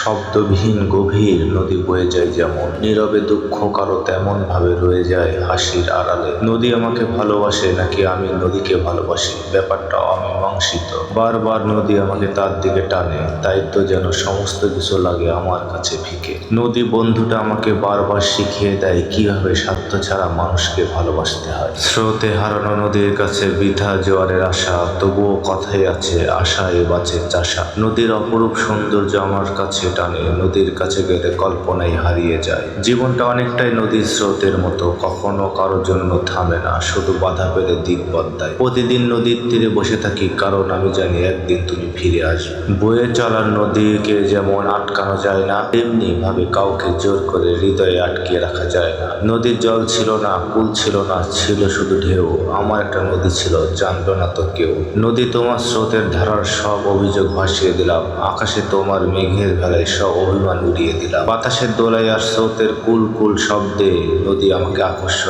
শব্দবিহীন গভীর নদী বয়ে যায় যেমন। নীরবে দুঃখ কারও তেমন ভাবে রয়ে যায় হাসির আড়ালে। নদী আমাকে ভালোবাসে নাকি আমি নদীকে ভালোবাসি? ব্যাপারটা অমীমাংসিত বারবার নদী আমাকে তার দিকে টানে, তাই তো যেন সমস্ত কিছু লাগে আমার কাছে ফিকে। নদী বন্ধুটা আমাকে বারবার শিখিয়ে দেয় কীভাবে স্বার্থ ছাড়া মানুষকে ভালোবাসতে হয়। স্রোতে হারানো নদীর কাছে বৃথা জোয়ারের আশা, তবুও কথাই আছে আশা আশায় বাঁচে চাষা। নদীর অপরূপ সৌন্দর্য আমার কাছে টানে, নদীর কাছে গেলে কল্পনায় হারিয়ে যায়। জীবনটা অনেকটাই নদীর স্রোতের মতো, কখনো কারোর জন্য থামে না, শুধু বাধা পেলে দিক বদলায়। প্রতিদিন নদীর তীরে বসে থাকি, কারণ আমি জানি একদিন তুমি ফিরে আসবে। বয়ে চলার নদীকে যেমন আটকানো যায় না তেমনি ভাবে কাউকে জোর করে হৃদয়ে আটকিয়ে রাখা যায় না। নদীর জল ছিল না কুল ছিল না, ছিল শুধু ঢেউ। আমার একটা নদী ছিল, জানলো না তো কেউ। নদী তোমার স্রোতের ধারার সব অভিযোগ ভাসিয়ে দিলাম। আকাশে তোমার মেঘের ভেলায় সব অভিমান উড়িয়ে দিলাম। বাতাসের দোলায় আর স্রোতের কুল কুল শব্দে নদী আমাকে আকর্ষণ